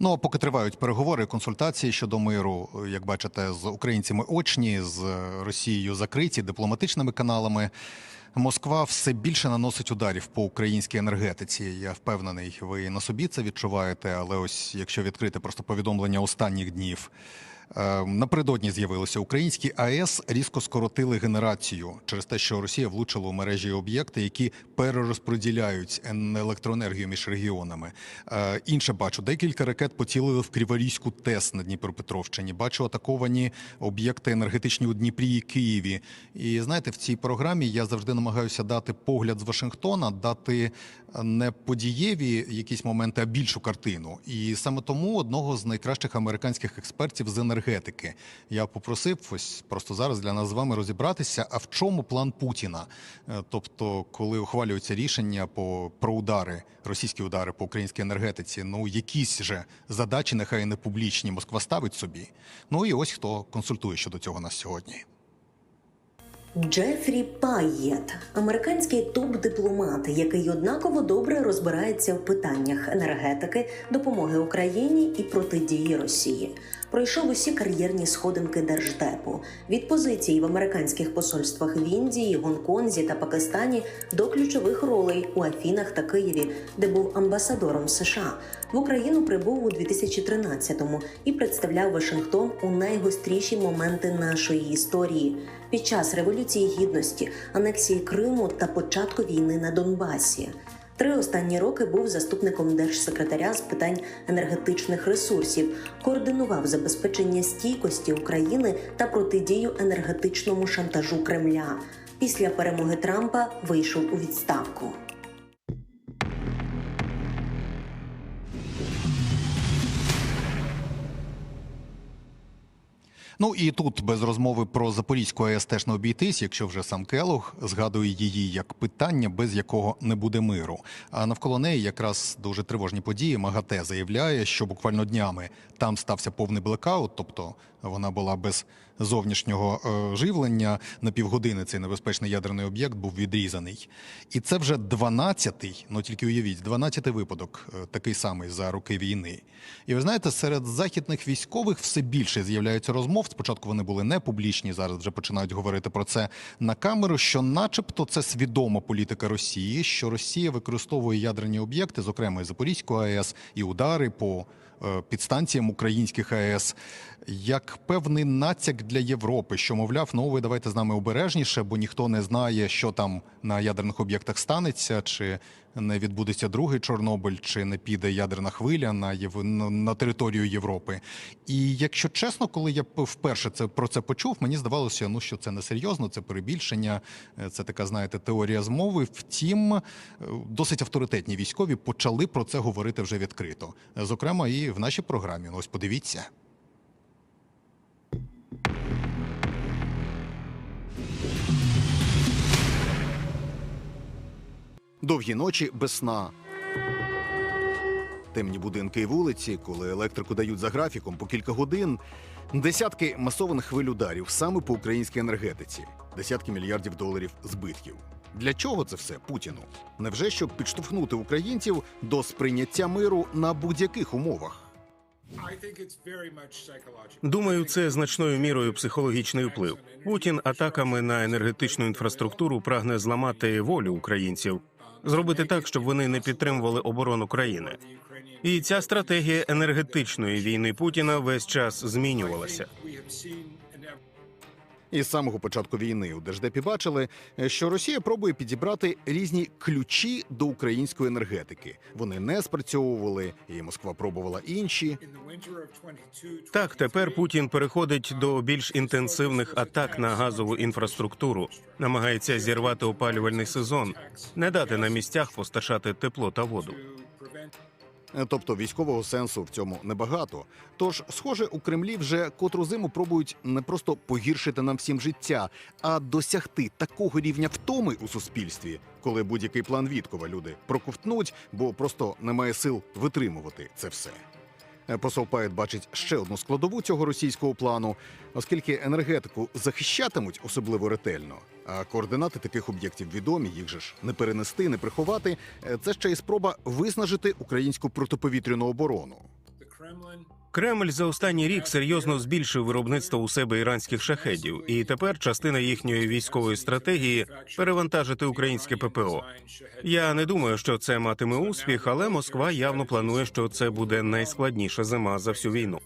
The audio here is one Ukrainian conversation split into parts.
Ну а поки тривають переговори, консультації щодо миру, як бачите, з українцями очні, з Росією закриті дипломатичними каналами. Москва все більше наносить ударів по українській енергетиці. Я впевнений, ви на собі це відчуваєте. Але ось якщо відкрити просто повідомлення останніх днів. Е, Напередодні з'явилося українські АЕС різко скоротили генерацію через те, що Росія влучила у мережі об'єкти, які перерозподіляють електроенергію між регіонами. Е, Інше бачу, декілька ракет поцілили в Криворізьку ТЕС на Дніпропетровщині. Бачу атаковані об'єкти енергетичні у Дніпрі і Києві. І знаєте, в цій програмі я завжди намагаюся дати погляд з Вашингтона, дати е, не подієві якісь моменти, а більшу картину. І саме тому одного з найкращих американських експертів з енергетики я попросив ось просто зараз для нас з вами розібратися. А в чому план Путіна? Е, Тобто, коли ухвалюються рішення по про удари, російські удари по українській енергетиці, ну якісь же задачі, нехай не публічні, Москва ставить собі. Ну і ось хто консультує щодо цього нас сьогодні. Джефрі Пайєт, американський топ-дипломат, який однаково добре розбирається в питаннях енергетики, допомоги Україні і протидії Росії. Пройшов усі кар'єрні сходинки держдепу від позицій в американських посольствах в Індії, Гонконзі та Пакистані до ключових ролей у Афінах та Києві, де був амбасадором США. В Україну прибув у 2013-му і представляв Вашингтон у найгостріші моменти нашої історії під час революції гідності, анексії Криму та початку війни на Донбасі. Три останні роки був заступником держсекретаря з питань енергетичних ресурсів, координував забезпечення стійкості України та протидію енергетичному шантажу Кремля. Після перемоги Трампа вийшов у відставку. Ну і тут без розмови про Запорізьку АЕС теж не обійтись, якщо вже сам Келог згадує її як питання, без якого не буде миру. А навколо неї якраз дуже тривожні події. МАГАТЕ заявляє, що буквально днями там стався повний блекаут, тобто вона була без зовнішнього е, живлення. На півгодини цей небезпечний ядерний об'єкт був відрізаний. І це вже 12-й, ну тільки уявіть, 12-й випадок, е, такий самий за роки війни. І ви знаєте, серед західних військових все більше з'являється розмов. Спочатку вони були не публічні, зараз вже починають говорити про це на камеру. Що, начебто, це свідома політика Росії, що Росія використовує ядерні об'єкти, зокрема і Запорізьку АЕС, і удари по е, підстанціям українських АЕС, як певний натяк для Європи, що мовляв, ну ви давайте з нами обережніше, бо ніхто не знає, що там на ядерних об'єктах станеться, чи не відбудеться другий Чорнобиль, чи не піде ядерна хвиля на Єв... на- територію Європи. І якщо чесно, коли я вперше це про це почув, мені здавалося, ну що це не серйозно, це перебільшення, е, це така, знаєте, теорія змови. Втім, е, досить авторитетні військові почали про це говорити вже відкрито. Зокрема, і в нашій програмі. Ось подивіться. Довгі ночі без сна. Темні будинки і вулиці, коли електрику дають за графіком по кілька годин. Десятки масованих хвиль ударів саме по українській енергетиці, десятки мільярдів доларів збитків. Для чого це все Путіну? Невже щоб підштовхнути українців до сприйняття миру на будь-яких умовах? Думаю, це значною мірою психологічний вплив. Путін атаками на енергетичну інфраструктуру прагне зламати волю українців, зробити так, щоб вони не підтримували оборону країни. І ця стратегія енергетичної війни Путіна весь час змінювалася. І з самого початку війни у Держдепі бачили, що Росія пробує підібрати різні ключі до української енергетики. Вони не спрацьовували, і Москва пробувала інші. Так, тепер Путін переходить до більш інтенсивних атак на газову інфраструктуру, намагається зірвати опалювальний сезон, не дати на місцях постачати тепло та воду. Е, Тобто військового сенсу в цьому небагато. Тож, схоже, у Кремлі вже котру зиму пробують не просто погіршити нам всім життя, а досягти такого рівня втоми у суспільстві, коли будь-який план Віткова люди проковтнуть, бо просто немає сил витримувати це все. Е, Посол Пает бачить ще одну складову цього російського плану, оскільки енергетику захищатимуть особливо ретельно. А координати таких об'єктів відомі, їх же ж не перенести, не приховати. Е, Це ще й спроба виснажити українську протиповітряну оборону. Кремль за останній рік серйозно збільшив виробництво у себе іранських шахедів, і тепер частина їхньої військової стратегії перевантажити українське ППО. Я не думаю, що це матиме успіх, але Москва явно планує, що це буде найскладніша зима за всю війну.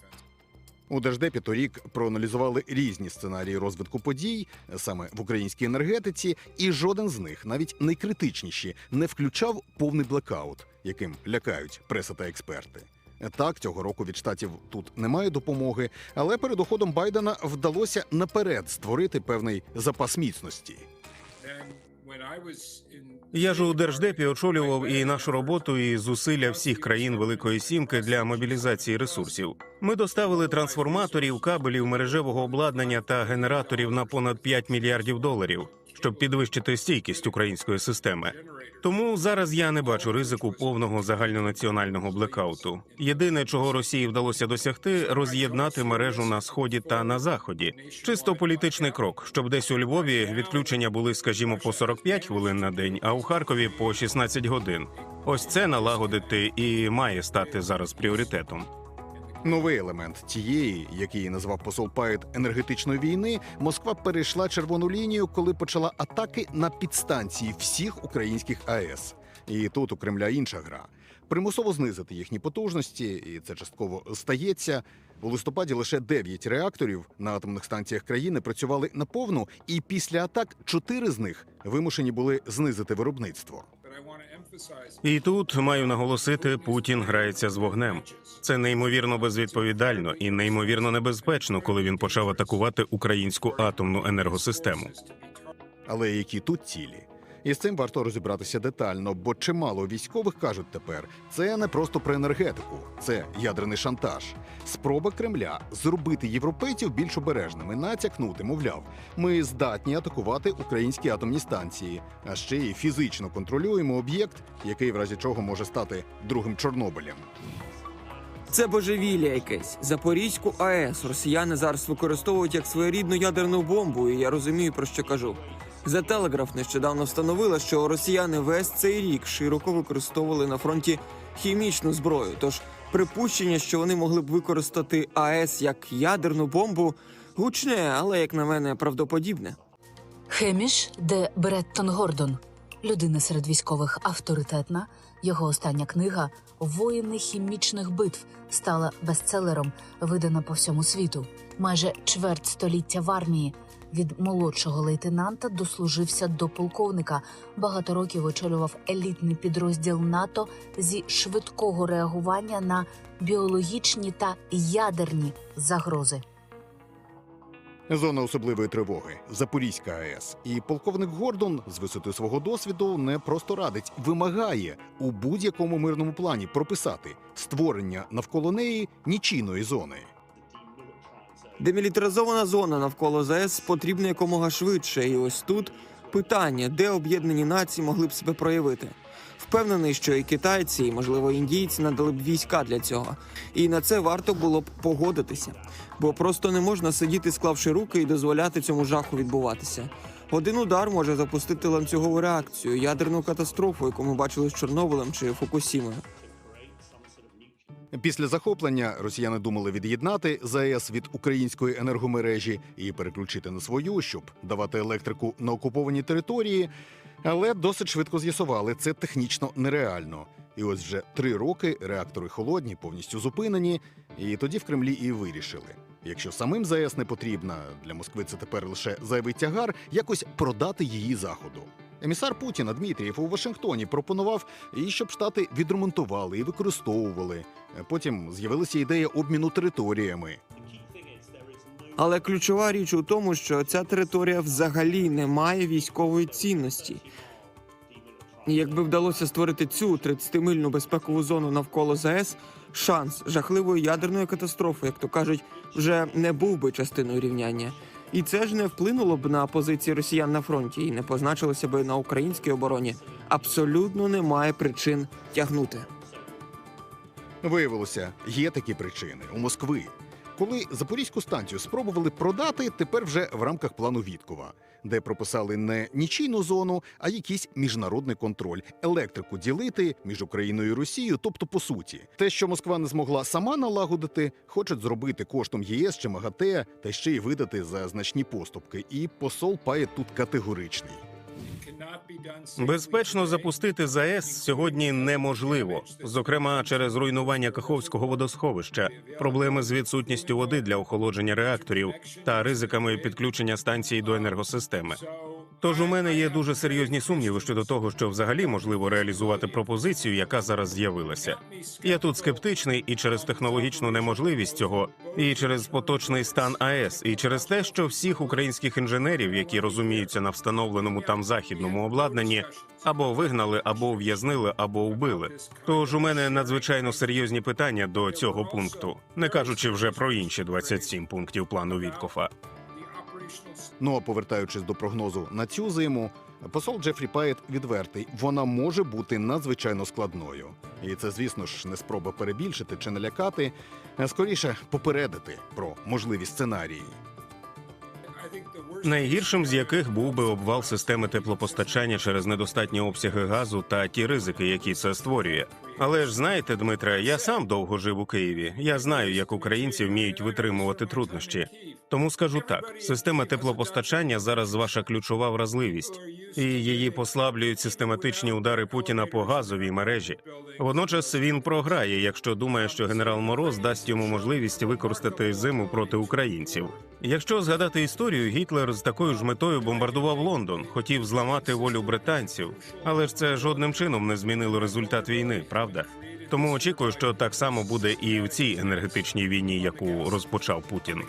У Держдепі торік проаналізували різні сценарії розвитку подій саме в українській енергетиці, і жоден з них, навіть найкритичніші, не включав повний блекаут, яким лякають преса та експерти. Так, цього року від штатів тут немає допомоги, але перед уходом Байдена вдалося наперед створити певний запас міцності. Я ж у держдепі очолював і нашу роботу, і зусилля всіх країн Великої Сімки для мобілізації ресурсів. Ми доставили трансформаторів, кабелів, мережевого обладнання та генераторів на понад 5 мільярдів доларів, щоб підвищити стійкість української системи. Тому зараз я не бачу ризику повного загальнонаціонального блекауту. Єдине, чого Росії вдалося досягти, роз'єднати мережу на сході та на заході. Чисто політичний крок, щоб десь у Львові відключення були, скажімо, по 45 хвилин на день, а у Харкові по 16 годин. Ось це налагодити і має стати зараз пріоритетом. Новий елемент тієї, який назвав посол Пайт енергетичної війни, Москва перейшла червону лінію, коли почала атаки на підстанції всіх українських АЕС. І тут у Кремля інша гра. Примусово знизити їхні потужності, і це частково стається. У листопаді лише 9 реакторів на атомних станціях країни працювали наповну, і після атак чотири з них вимушені були знизити виробництво. І тут маю наголосити, Путін грається з вогнем. Це неймовірно безвідповідально і неймовірно небезпечно, коли він почав атакувати українську атомну енергосистему. Але які тут цілі? І з цим варто розібратися детально, бо чимало військових кажуть тепер, це не просто про енергетику, це ядерний шантаж. Спроба Кремля зробити європейців більш обережними, натякнути, мовляв, ми здатні атакувати українські атомні станції, а ще й фізично контролюємо об'єкт, який в разі чого може стати другим Чорнобилем. Це божевілля якесь. Запорізьку АЕС росіяни зараз використовують як своєрідну ядерну бомбу, і я розумію, про що кажу. За телеграф нещодавно встановила, що росіяни весь цей рік широко використовували на фронті хімічну зброю. Тож припущення, що вони могли б використати АЕС як ядерну бомбу, гучне, але як на мене, правдоподібне. Хеміш де Бреттон Гордон. Людина серед військових авторитетна. Його остання книга Воїни хімічних битв стала бестселером, видана по всьому світу. Майже чверть століття в армії. Від молодшого лейтенанта дослужився до полковника. Багато років очолював елітний підрозділ НАТО зі швидкого реагування на біологічні та ядерні загрози. Зона особливої тривоги Запорізька АЕС. І полковник Гордон з висоти свого досвіду не просто радить, вимагає у будь-якому мирному плані прописати створення навколо неї нічийної зони. Демілітаризована зона навколо ЗАЕС потрібна якомога швидше. І ось тут питання, де об'єднані нації могли б себе проявити. Впевнений, що і китайці, і можливо індійці надали б війська для цього. І на це варто було б погодитися, бо просто не можна сидіти, склавши руки і дозволяти цьому жаху відбуватися. Один удар може запустити ланцюгову реакцію, ядерну катастрофу, яку ми бачили з Чорнобилем чи Фукусімою. Після захоплення росіяни думали від'єднати ЗАЕС від української енергомережі і переключити на свою, щоб давати електрику на окуповані території. Але досить швидко з'ясували, це технічно нереально. І ось вже три роки реактори холодні, повністю зупинені. І тоді в Кремлі і вирішили: якщо самим ЗАЕС не потрібна, для Москви це тепер лише зайвий тягар, якось продати її заходу. Емісар Путіна Дмитрієв у Вашингтоні пропонував і щоб штати відремонтували і використовували. Потім з'явилася ідея обміну територіями. Але ключова річ у тому, що ця територія взагалі не має військової цінності. Якби вдалося створити цю 30-мильну безпекову зону навколо ЗАЕС, шанс жахливої ядерної катастрофи, як то кажуть, вже не був би частиною рівняння. І це ж не вплинуло б на позиції росіян на фронті і не позначилося би на українській обороні. Абсолютно немає причин тягнути. Виявилося, є такі причини у Москви. Коли запорізьку станцію спробували продати, тепер вже в рамках плану Віткова, де прописали не нічийну зону, а якийсь міжнародний контроль, електрику ділити між Україною і Росією. Тобто, по суті, те, що Москва не змогла сама налагодити, хочуть зробити коштом ЄС чи МАГАТЕ, та ще й видати за значні поступки. І посол Пає тут категоричний. Безпечно запустити ЗАЕС сьогодні неможливо, зокрема через руйнування Каховського водосховища, проблеми з відсутністю води для охолодження реакторів та ризиками підключення станції до енергосистеми. Тож у мене є дуже серйозні сумніви щодо того, що взагалі можливо реалізувати пропозицію, яка зараз з'явилася. Я тут скептичний і через технологічну неможливість цього, і через поточний стан АЕС, і через те, що всіх українських інженерів, які розуміються на встановленому там західному обладнанні, або вигнали, або ув'язнили, або вбили. Тож у мене надзвичайно серйозні питання до цього пункту, не кажучи вже про інші 27 пунктів плану Віткофа. Ну а повертаючись до прогнозу на цю зиму, посол Джефрі Паєт відвертий, вона може бути надзвичайно складною. І це, звісно ж, не спроба перебільшити чи налякати, а скоріше попередити про можливі сценарії. Найгіршим з яких був би обвал системи теплопостачання через недостатні обсяги газу та ті ризики, які це створює. Але ж знаєте, Дмитре, я сам довго жив у Києві. Я знаю, як українці вміють витримувати труднощі. Тому скажу так: система теплопостачання зараз ваша ключова вразливість, і її послаблюють систематичні удари Путіна по газовій мережі. Водночас він програє, якщо думає, що генерал Мороз дасть йому можливість використати зиму проти українців. Якщо згадати історію, Гітлер з такою ж метою бомбардував Лондон, хотів зламати волю британців, але ж це жодним чином не змінило результат війни, правда? Тому очікую, що так само буде і в цій енергетичній війні, яку розпочав Путін.